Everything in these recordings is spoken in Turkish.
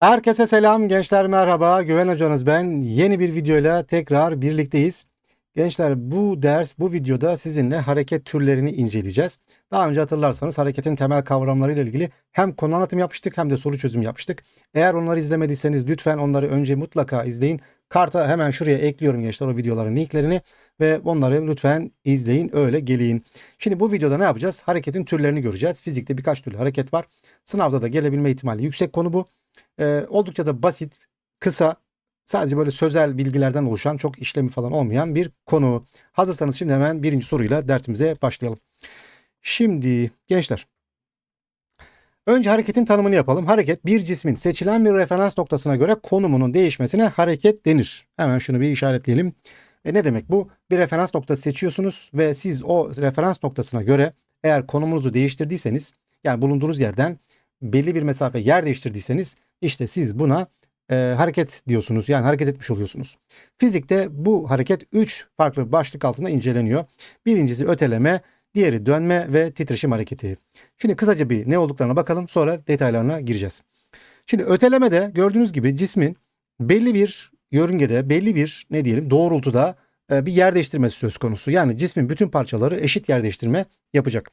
Herkese selam gençler merhaba Güven hocanız ben yeni bir videoyla tekrar birlikteyiz. Gençler bu ders bu videoda sizinle hareket türlerini inceleyeceğiz. Daha önce hatırlarsanız hareketin temel kavramlarıyla ilgili hem konu anlatım yapmıştık hem de soru çözüm yapmıştık. Eğer onları izlemediyseniz lütfen onları önce mutlaka izleyin. Karta hemen şuraya ekliyorum gençler o videoların linklerini ve onları lütfen izleyin öyle gelin. Şimdi bu videoda ne yapacağız? Hareketin türlerini göreceğiz. Fizikte birkaç türlü hareket var. Sınavda da gelebilme ihtimali yüksek konu bu. Ee, oldukça da basit, kısa, sadece böyle sözel bilgilerden oluşan çok işlemi falan olmayan bir konu. Hazırsanız şimdi hemen birinci soruyla dersimize başlayalım. Şimdi gençler. Önce hareketin tanımını yapalım. Hareket bir cismin seçilen bir referans noktasına göre konumunun değişmesine hareket denir. Hemen şunu bir işaretleyelim. E ne demek bu? Bir referans noktası seçiyorsunuz ve siz o referans noktasına göre eğer konumunuzu değiştirdiyseniz yani bulunduğunuz yerden belli bir mesafe yer değiştirdiyseniz işte siz buna e, hareket diyorsunuz. Yani hareket etmiş oluyorsunuz. Fizikte bu hareket 3 farklı başlık altında inceleniyor. Birincisi öteleme, diğeri dönme ve titreşim hareketi. Şimdi kısaca bir ne olduklarına bakalım sonra detaylarına gireceğiz. Şimdi ötelemede gördüğünüz gibi cismin belli bir yörüngede, belli bir ne diyelim doğrultuda e, bir yer değiştirmesi söz konusu. Yani cismin bütün parçaları eşit yer değiştirme yapacak.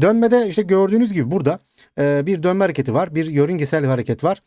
Dönmede işte gördüğünüz gibi burada e, bir dönme hareketi var, bir yörüngesel hareket var,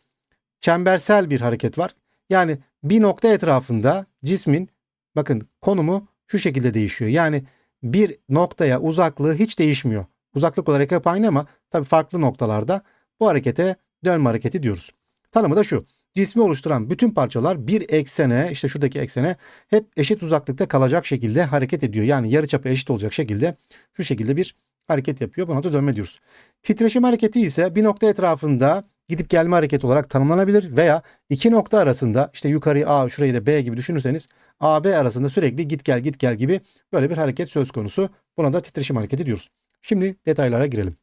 çembersel bir hareket var. Yani bir nokta etrafında cismin bakın konumu şu şekilde değişiyor. Yani bir noktaya uzaklığı hiç değişmiyor. Uzaklık olarak hep aynı ama tabii farklı noktalarda bu harekete dönme hareketi diyoruz. Tanımı da şu. Cismi oluşturan bütün parçalar bir eksene işte şuradaki eksene hep eşit uzaklıkta kalacak şekilde hareket ediyor. Yani yarıçapı eşit olacak şekilde şu şekilde bir hareket yapıyor. Buna da dönme diyoruz. Titreşim hareketi ise bir nokta etrafında gidip gelme hareketi olarak tanımlanabilir veya iki nokta arasında işte yukarıyı A şurayı da B gibi düşünürseniz A B arasında sürekli git gel git gel gibi böyle bir hareket söz konusu. Buna da titreşim hareketi diyoruz. Şimdi detaylara girelim.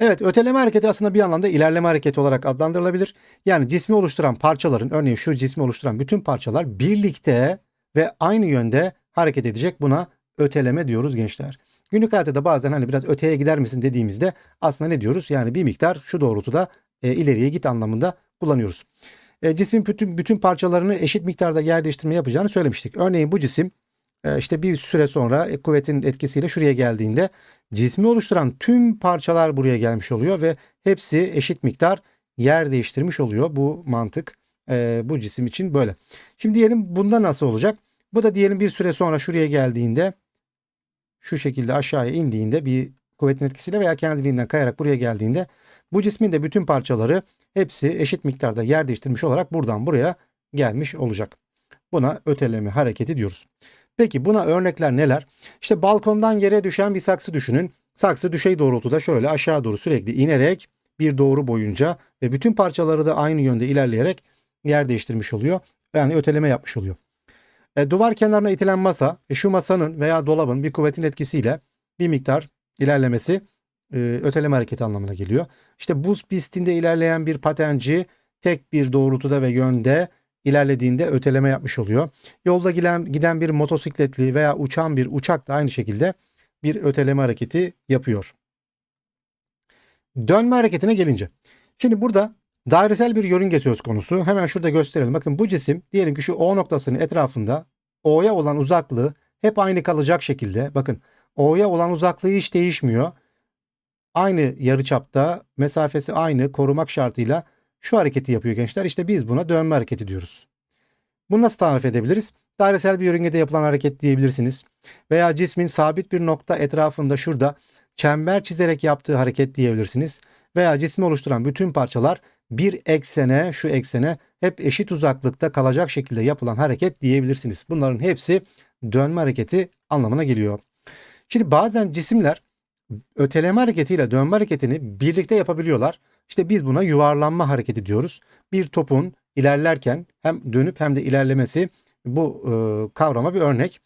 Evet öteleme hareketi aslında bir anlamda ilerleme hareketi olarak adlandırılabilir. Yani cismi oluşturan parçaların örneğin şu cismi oluşturan bütün parçalar birlikte ve aynı yönde hareket edecek. Buna öteleme diyoruz gençler. Günlük hayatta da bazen hani biraz öteye gider misin dediğimizde aslında ne diyoruz? Yani bir miktar şu doğrultuda e, ileriye git anlamında kullanıyoruz. E, cismin bütün, bütün parçalarını eşit miktarda yer değiştirme yapacağını söylemiştik. Örneğin bu cisim e, işte bir süre sonra e, kuvvetin etkisiyle şuraya geldiğinde cismi oluşturan tüm parçalar buraya gelmiş oluyor ve hepsi eşit miktar yer değiştirmiş oluyor. Bu mantık e, bu cisim için böyle. Şimdi diyelim bunda nasıl olacak? Bu da diyelim bir süre sonra şuraya geldiğinde şu şekilde aşağıya indiğinde bir kuvvetin etkisiyle veya kendiliğinden kayarak buraya geldiğinde bu cismin de bütün parçaları hepsi eşit miktarda yer değiştirmiş olarak buradan buraya gelmiş olacak. Buna öteleme hareketi diyoruz. Peki buna örnekler neler? İşte balkondan yere düşen bir saksı düşünün. Saksı düşey doğrultuda şöyle aşağı doğru sürekli inerek bir doğru boyunca ve bütün parçaları da aynı yönde ilerleyerek yer değiştirmiş oluyor. Yani öteleme yapmış oluyor. E, duvar kenarına itilen masa, e, şu masanın veya dolabın bir kuvvetin etkisiyle bir miktar ilerlemesi e, öteleme hareketi anlamına geliyor. İşte buz pistinde ilerleyen bir patenci tek bir doğrultuda ve yönde ilerlediğinde öteleme yapmış oluyor. Yolda giden, giden bir motosikletli veya uçan bir uçak da aynı şekilde bir öteleme hareketi yapıyor. Dönme hareketine gelince. Şimdi burada dairesel bir yörünge söz konusu. Hemen şurada gösterelim. Bakın bu cisim diyelim ki şu O noktasının etrafında O'ya olan uzaklığı hep aynı kalacak şekilde. Bakın O'ya olan uzaklığı hiç değişmiyor. Aynı yarıçapta mesafesi aynı korumak şartıyla şu hareketi yapıyor gençler. İşte biz buna dönme hareketi diyoruz. Bunu nasıl tarif edebiliriz? Dairesel bir yörüngede yapılan hareket diyebilirsiniz. Veya cismin sabit bir nokta etrafında şurada çember çizerek yaptığı hareket diyebilirsiniz. Veya cismi oluşturan bütün parçalar bir eksene, şu eksene hep eşit uzaklıkta kalacak şekilde yapılan hareket diyebilirsiniz. Bunların hepsi dönme hareketi anlamına geliyor. Şimdi bazen cisimler öteleme hareketiyle dönme hareketini birlikte yapabiliyorlar. İşte biz buna yuvarlanma hareketi diyoruz. Bir topun ilerlerken hem dönüp hem de ilerlemesi bu e, kavrama bir örnek.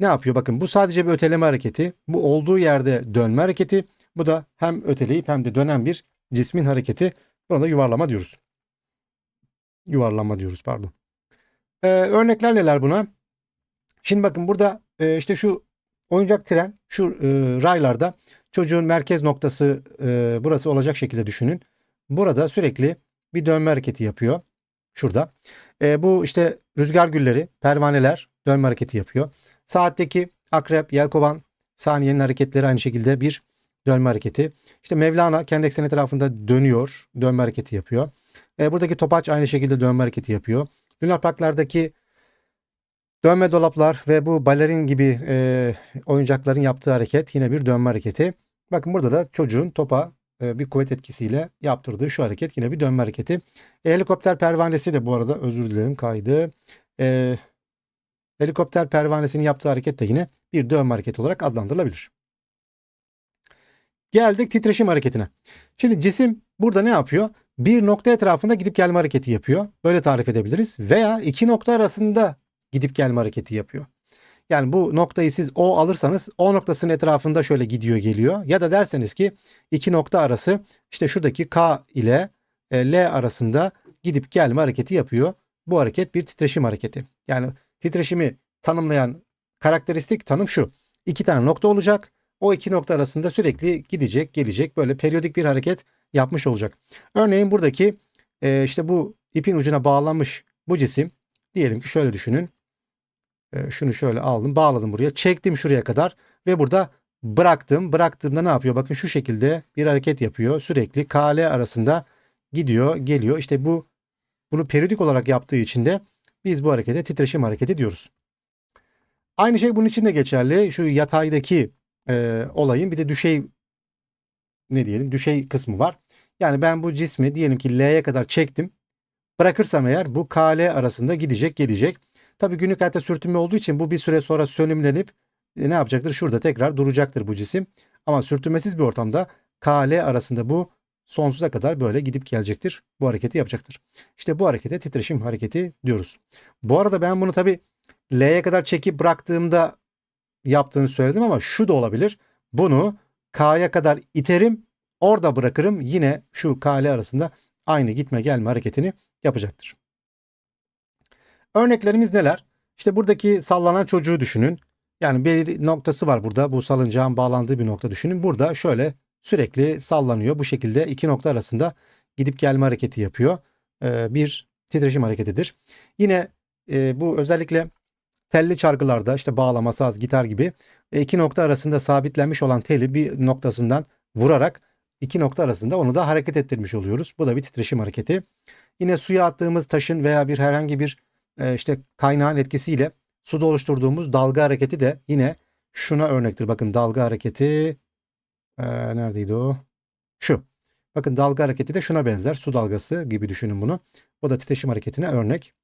Ne yapıyor? Bakın bu sadece bir öteleme hareketi. Bu olduğu yerde dönme hareketi. Bu da hem öteleyip hem de dönen bir cismin hareketi. Buna da yuvarlama diyoruz. Yuvarlanma diyoruz pardon. Ee, örnekler neler buna? Şimdi bakın burada e, işte şu oyuncak tren şu e, raylarda çocuğun merkez noktası e, burası olacak şekilde düşünün. Burada sürekli bir dönme hareketi yapıyor. Şurada. E, bu işte rüzgar gülleri, pervaneler dönme hareketi yapıyor. Saatteki akrep, yelkovan, saniyenin hareketleri aynı şekilde bir dönme hareketi. İşte Mevlana kendi ekseni etrafında dönüyor, dönme hareketi yapıyor. E, buradaki topaç aynı şekilde dönme hareketi yapıyor. Lunar Parklardaki dönme dolaplar ve bu balerin gibi e, oyuncakların yaptığı hareket yine bir dönme hareketi. Bakın burada da çocuğun topa e, bir kuvvet etkisiyle yaptırdığı şu hareket yine bir dönme hareketi. E, helikopter pervanesi de bu arada özür dilerim kaydı. E, helikopter pervanesinin yaptığı hareket de yine bir dönme hareketi olarak adlandırılabilir. Geldik titreşim hareketine. Şimdi cisim burada ne yapıyor? Bir nokta etrafında gidip gelme hareketi yapıyor. Böyle tarif edebiliriz. Veya iki nokta arasında gidip gelme hareketi yapıyor. Yani bu noktayı siz O alırsanız O noktasının etrafında şöyle gidiyor geliyor. Ya da derseniz ki iki nokta arası işte şuradaki K ile e, L arasında gidip gelme hareketi yapıyor. Bu hareket bir titreşim hareketi. Yani titreşimi tanımlayan karakteristik tanım şu. İki tane nokta olacak. O iki nokta arasında sürekli gidecek, gelecek böyle periyodik bir hareket yapmış olacak. Örneğin buradaki e, işte bu ipin ucuna bağlanmış bu cisim diyelim ki şöyle düşünün. E, şunu şöyle aldım, bağladım buraya, çektim şuraya kadar ve burada bıraktım. Bıraktığımda ne yapıyor? Bakın şu şekilde bir hareket yapıyor. Sürekli KL arasında gidiyor, geliyor. İşte bu bunu periyodik olarak yaptığı için de biz bu harekete titreşim hareketi diyoruz. Aynı şey bunun için de geçerli. Şu yataydaki e, olayın bir de düşey ne diyelim düşey kısmı var. Yani ben bu cismi diyelim ki L'ye kadar çektim. Bırakırsam eğer bu KL arasında gidecek gelecek. Tabi günlük hayatta sürtünme olduğu için bu bir süre sonra sönümlenip e, ne yapacaktır? Şurada tekrar duracaktır bu cisim. Ama sürtünmesiz bir ortamda KL arasında bu sonsuza kadar böyle gidip gelecektir. Bu hareketi yapacaktır. İşte bu harekete titreşim hareketi diyoruz. Bu arada ben bunu tabi L'ye kadar çekip bıraktığımda yaptığını söyledim ama şu da olabilir. Bunu K'ya kadar iterim, orada bırakırım. Yine şu K ile arasında aynı gitme gelme hareketini yapacaktır. Örneklerimiz neler? İşte buradaki sallanan çocuğu düşünün. Yani bir noktası var burada. Bu salıncağın bağlandığı bir nokta düşünün. Burada şöyle sürekli sallanıyor. Bu şekilde iki nokta arasında gidip gelme hareketi yapıyor. Ee, bir titreşim hareketidir. Yine e, bu özellikle telli çalgılarda işte bağlama, saz, gitar gibi e, iki nokta arasında sabitlenmiş olan teli bir noktasından vurarak iki nokta arasında onu da hareket ettirmiş oluyoruz. Bu da bir titreşim hareketi. Yine suya attığımız taşın veya bir herhangi bir e, işte kaynağın etkisiyle suda oluşturduğumuz dalga hareketi de yine şuna örnektir. Bakın dalga hareketi e, neredeydi o? Şu. Bakın dalga hareketi de şuna benzer. Su dalgası gibi düşünün bunu. O da titreşim hareketine örnek.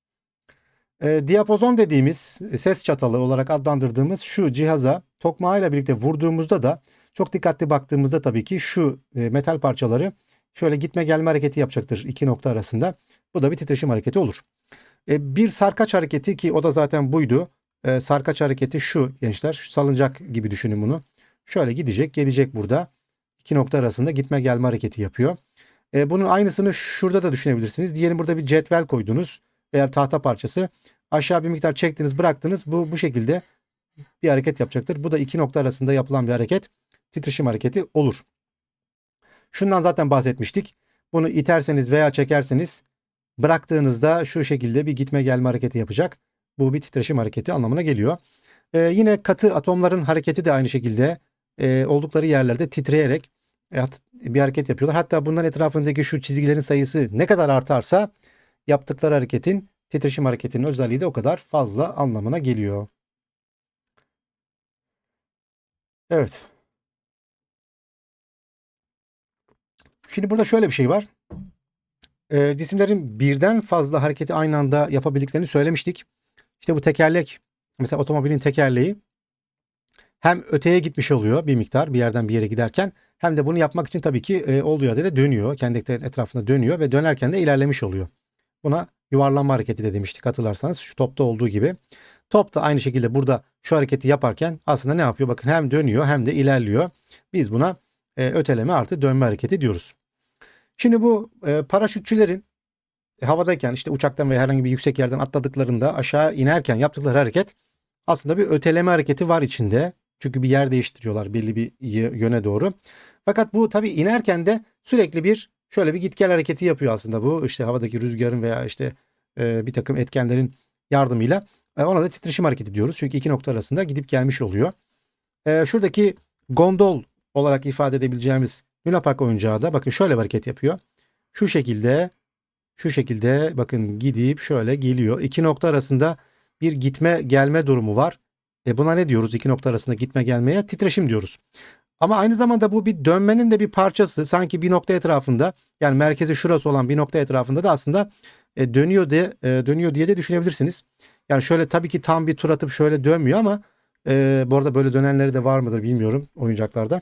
E, diapozon dediğimiz e, ses çatalı olarak adlandırdığımız şu cihaza tokmağıyla birlikte vurduğumuzda da çok dikkatli baktığımızda tabii ki şu e, metal parçaları şöyle gitme gelme hareketi yapacaktır iki nokta arasında. Bu da bir titreşim hareketi olur. E, bir sarkaç hareketi ki o da zaten buydu. E, sarkaç hareketi şu gençler. Şu salıncak gibi düşünün bunu. Şöyle gidecek gelecek burada. İki nokta arasında gitme gelme hareketi yapıyor. E, bunun aynısını şurada da düşünebilirsiniz. Diyelim burada bir cetvel koydunuz veya tahta parçası. Aşağı bir miktar çektiniz bıraktınız. Bu bu şekilde bir hareket yapacaktır. Bu da iki nokta arasında yapılan bir hareket. Titreşim hareketi olur. Şundan zaten bahsetmiştik. Bunu iterseniz veya çekerseniz bıraktığınızda şu şekilde bir gitme gelme hareketi yapacak. Bu bir titreşim hareketi anlamına geliyor. Ee, yine katı atomların hareketi de aynı şekilde e, oldukları yerlerde titreyerek e, bir hareket yapıyorlar. Hatta bunların etrafındaki şu çizgilerin sayısı ne kadar artarsa yaptıkları hareketin titreşim hareketinin özelliği de o kadar fazla anlamına geliyor. Evet. Şimdi burada şöyle bir şey var. E, cisimlerin birden fazla hareketi aynı anda yapabildiklerini söylemiştik. İşte bu tekerlek, mesela otomobilin tekerleği hem öteye gitmiş oluyor bir miktar bir yerden bir yere giderken hem de bunu yapmak için tabii ki e, olduğu yerde de dönüyor. Kendi etrafında dönüyor ve dönerken de ilerlemiş oluyor. Buna yuvarlanma hareketi de demiştik hatırlarsanız şu topta olduğu gibi. Top da aynı şekilde burada şu hareketi yaparken aslında ne yapıyor? Bakın hem dönüyor hem de ilerliyor. Biz buna e, öteleme artı dönme hareketi diyoruz. Şimdi bu e, paraşütçülerin e, havadayken işte uçaktan veya herhangi bir yüksek yerden atladıklarında aşağı inerken yaptıkları hareket aslında bir öteleme hareketi var içinde. Çünkü bir yer değiştiriyorlar belli bir yöne doğru. Fakat bu tabii inerken de sürekli bir Şöyle bir git hareketi yapıyor aslında bu. İşte havadaki rüzgarın veya işte e, bir takım etkenlerin yardımıyla. E, ona da titreşim hareketi diyoruz. Çünkü iki nokta arasında gidip gelmiş oluyor. E, şuradaki gondol olarak ifade edebileceğimiz Luna Park oyuncağı da bakın şöyle bir hareket yapıyor. Şu şekilde şu şekilde bakın gidip şöyle geliyor. İki nokta arasında bir gitme gelme durumu var. E buna ne diyoruz? İki nokta arasında gitme gelmeye titreşim diyoruz. Ama aynı zamanda bu bir dönmenin de bir parçası. Sanki bir nokta etrafında yani merkezi şurası olan bir nokta etrafında da aslında e, dönüyor diye e, dönüyor diye de düşünebilirsiniz. Yani şöyle tabii ki tam bir tur atıp şöyle dönmüyor ama e, bu arada böyle dönenleri de var mıdır bilmiyorum oyuncaklarda.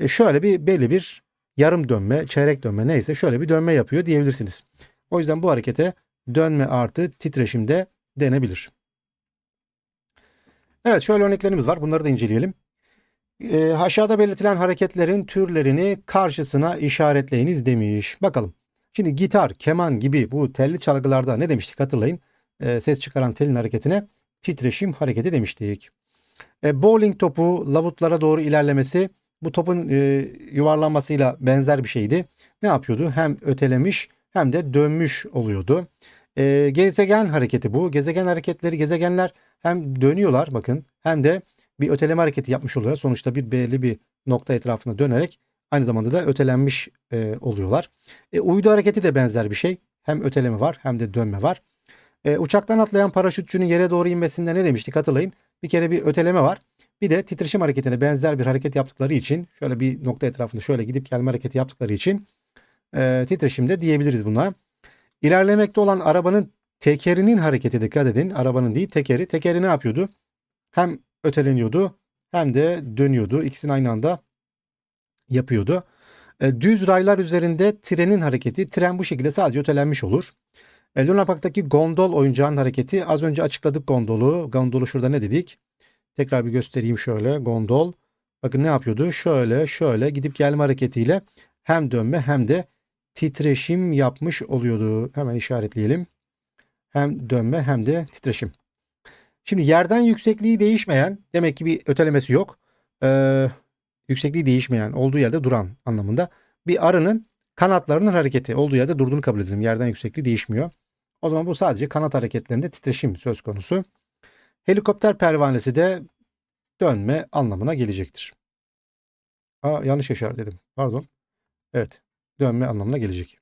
E, şöyle bir belli bir yarım dönme, çeyrek dönme neyse şöyle bir dönme yapıyor diyebilirsiniz. O yüzden bu harekete dönme artı titreşim de denebilir. Evet şöyle örneklerimiz var. Bunları da inceleyelim. E, aşağıda belirtilen hareketlerin türlerini karşısına işaretleyiniz demiş. Bakalım. Şimdi gitar, keman gibi bu telli çalgılarda ne demiştik hatırlayın. E, ses çıkaran telin hareketine titreşim hareketi demiştik. E, bowling topu lavutlara doğru ilerlemesi bu topun e, yuvarlanmasıyla benzer bir şeydi. Ne yapıyordu? Hem ötelemiş hem de dönmüş oluyordu. E, gezegen hareketi bu. Gezegen hareketleri gezegenler hem dönüyorlar bakın hem de bir öteleme hareketi yapmış oluyor. Sonuçta bir belli bir nokta etrafında dönerek aynı zamanda da ötelenmiş e, oluyorlar. E, uydu hareketi de benzer bir şey. Hem öteleme var hem de dönme var. E, uçaktan atlayan paraşütçünün yere doğru inmesinde ne demiştik hatırlayın. Bir kere bir öteleme var. Bir de titreşim hareketine benzer bir hareket yaptıkları için şöyle bir nokta etrafında şöyle gidip gelme hareketi yaptıkları için e, titreşim de diyebiliriz buna. İlerlemekte olan arabanın tekerinin hareketi dikkat edin. Arabanın değil tekeri. Tekeri ne yapıyordu? Hem öteleniyordu hem de dönüyordu. İkisini aynı anda yapıyordu. E, düz raylar üzerinde trenin hareketi. Tren bu şekilde sadece ötelenmiş olur. E, Luna Park'taki gondol oyuncağın hareketi. Az önce açıkladık gondolu. Gondolu şurada ne dedik? Tekrar bir göstereyim şöyle. Gondol. Bakın ne yapıyordu? Şöyle şöyle gidip gelme hareketiyle hem dönme hem de titreşim yapmış oluyordu. Hemen işaretleyelim. Hem dönme hem de titreşim. Şimdi yerden yüksekliği değişmeyen demek ki bir ötelemesi yok. Ee, yüksekliği değişmeyen olduğu yerde duran anlamında. Bir arının kanatlarının hareketi olduğu yerde durduğunu kabul edelim. Yerden yüksekliği değişmiyor. O zaman bu sadece kanat hareketlerinde titreşim söz konusu. Helikopter pervanesi de dönme anlamına gelecektir. Aa, yanlış işaretledim. Pardon. Evet. Dönme anlamına gelecek.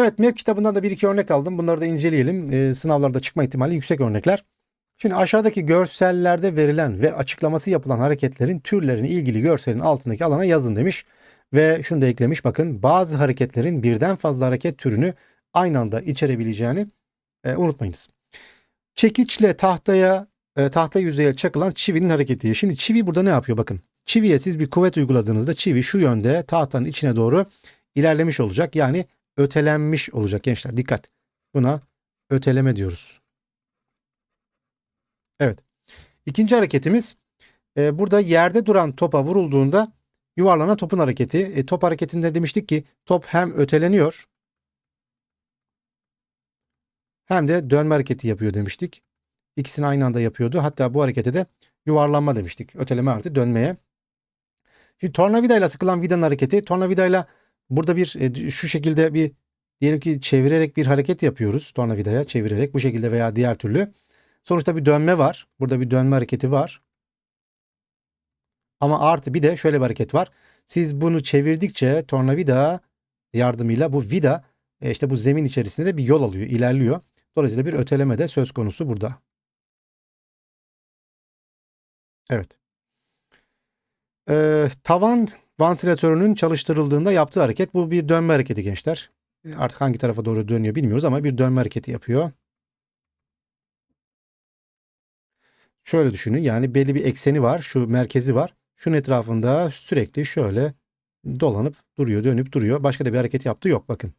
Evet map kitabından da bir iki örnek aldım. Bunları da inceleyelim. Ee, sınavlarda çıkma ihtimali yüksek örnekler. Şimdi aşağıdaki görsellerde verilen ve açıklaması yapılan hareketlerin türlerini ilgili görselin altındaki alana yazın demiş. Ve şunu da eklemiş bakın bazı hareketlerin birden fazla hareket türünü aynı anda içerebileceğini e, unutmayınız. Çekiçle tahtaya e, tahta yüzeye çakılan çivinin hareketi. Şimdi çivi burada ne yapıyor bakın. Çiviye siz bir kuvvet uyguladığınızda çivi şu yönde tahtanın içine doğru ilerlemiş olacak. Yani ötelenmiş olacak gençler. Dikkat. Buna öteleme diyoruz. Evet. İkinci hareketimiz e, burada yerde duran topa vurulduğunda yuvarlanan topun hareketi. E, top hareketinde demiştik ki top hem öteleniyor hem de dönme hareketi yapıyor demiştik. İkisini aynı anda yapıyordu. Hatta bu harekete de yuvarlanma demiştik. Öteleme artı dönmeye. Şimdi tornavidayla sıkılan vidanın hareketi. Tornavidayla burada bir e, şu şekilde bir diyelim ki çevirerek bir hareket yapıyoruz. Tornavidaya çevirerek bu şekilde veya diğer türlü. Sonuçta bir dönme var. Burada bir dönme hareketi var. Ama artı bir de şöyle bir hareket var. Siz bunu çevirdikçe tornavida yardımıyla bu vida e, işte bu zemin içerisinde de bir yol alıyor, ilerliyor. Dolayısıyla bir öteleme de söz konusu burada. Evet. Ee, tavan vantilatörünün çalıştırıldığında yaptığı hareket bu bir dönme hareketi gençler. Artık hangi tarafa doğru dönüyor bilmiyoruz ama bir dönme hareketi yapıyor. Şöyle düşünün yani belli bir ekseni var, şu merkezi var. Şunun etrafında sürekli şöyle dolanıp duruyor, dönüp duruyor. Başka da bir hareket yaptığı yok bakın.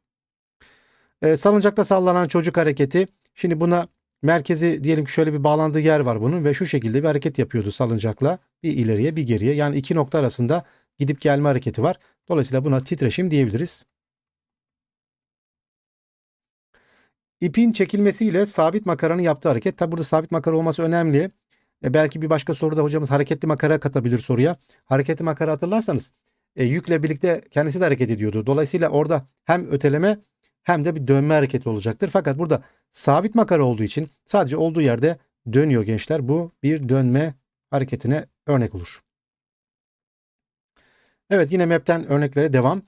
Ee, salıncakta sallanan çocuk hareketi. Şimdi buna merkezi diyelim ki şöyle bir bağlandığı yer var bunun ve şu şekilde bir hareket yapıyordu salıncakla. Bir ileriye bir geriye yani iki nokta arasında gidip gelme hareketi var. Dolayısıyla buna titreşim diyebiliriz. İpin çekilmesiyle sabit makaranın yaptığı hareket. Tabi burada sabit makara olması önemli. E belki bir başka soruda hocamız hareketli makara katabilir soruya. Hareketli makara hatırlarsanız e, yükle birlikte kendisi de hareket ediyordu. Dolayısıyla orada hem öteleme hem de bir dönme hareketi olacaktır. Fakat burada sabit makara olduğu için sadece olduğu yerde dönüyor gençler. Bu bir dönme hareketine örnek olur. Evet yine map'ten örneklere devam.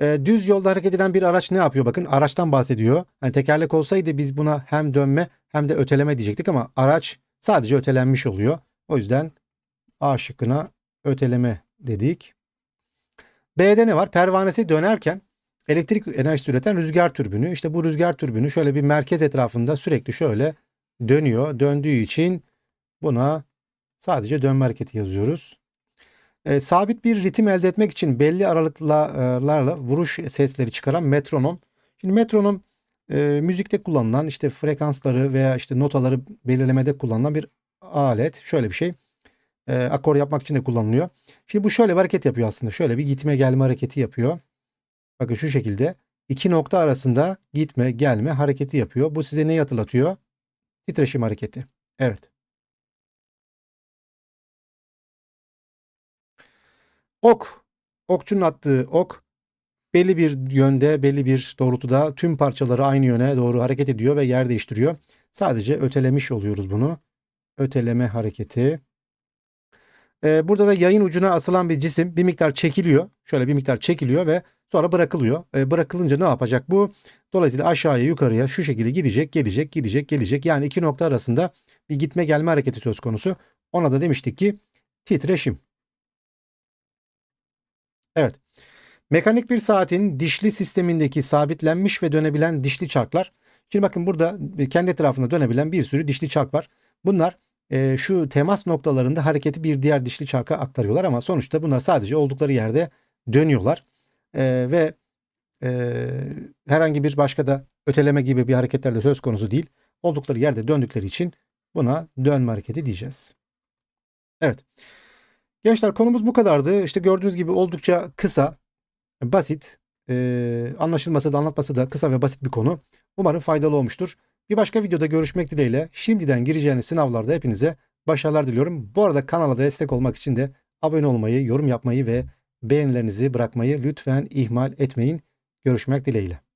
E, düz yolda hareket eden bir araç ne yapıyor? Bakın araçtan bahsediyor. Yani tekerlek olsaydı biz buna hem dönme hem de öteleme diyecektik ama araç sadece ötelenmiş oluyor. O yüzden A şıkkına öteleme dedik. B'de ne var? Pervanesi dönerken elektrik enerjisi üreten rüzgar türbünü. İşte bu rüzgar türbünü şöyle bir merkez etrafında sürekli şöyle dönüyor. Döndüğü için buna sadece dönme hareketi yazıyoruz. E, sabit bir ritim elde etmek için belli aralıklarla vuruş sesleri çıkaran metronom. Şimdi metronom e, müzikte kullanılan işte frekansları veya işte notaları belirlemede kullanılan bir alet. Şöyle bir şey. E, akor yapmak için de kullanılıyor. Şimdi bu şöyle bir hareket yapıyor aslında. Şöyle bir gitme gelme hareketi yapıyor. Bakın şu şekilde. iki nokta arasında gitme gelme hareketi yapıyor. Bu size neyi hatırlatıyor? Titreşim hareketi. Evet. Ok. Okçunun attığı ok belli bir yönde, belli bir doğrultuda tüm parçaları aynı yöne doğru hareket ediyor ve yer değiştiriyor. Sadece ötelemiş oluyoruz bunu. Öteleme hareketi. Ee, burada da yayın ucuna asılan bir cisim bir miktar çekiliyor. Şöyle bir miktar çekiliyor ve sonra bırakılıyor. Ee, bırakılınca ne yapacak bu? Dolayısıyla aşağıya yukarıya şu şekilde gidecek, gelecek, gidecek, gelecek. Yani iki nokta arasında bir gitme gelme hareketi söz konusu. Ona da demiştik ki titreşim. Evet. Mekanik bir saatin dişli sistemindeki sabitlenmiş ve dönebilen dişli çarklar. Şimdi bakın burada kendi etrafında dönebilen bir sürü dişli çark var. Bunlar e, şu temas noktalarında hareketi bir diğer dişli çarka aktarıyorlar ama sonuçta bunlar sadece oldukları yerde dönüyorlar. E, ve e, herhangi bir başka da öteleme gibi bir hareketler de söz konusu değil. Oldukları yerde döndükleri için buna dönme hareketi diyeceğiz. Evet. Gençler konumuz bu kadardı. İşte gördüğünüz gibi oldukça kısa, basit, e, anlaşılması da anlatması da kısa ve basit bir konu. Umarım faydalı olmuştur. Bir başka videoda görüşmek dileğiyle şimdiden gireceğiniz sınavlarda hepinize başarılar diliyorum. Bu arada kanala destek olmak için de abone olmayı, yorum yapmayı ve beğenilerinizi bırakmayı lütfen ihmal etmeyin. Görüşmek dileğiyle.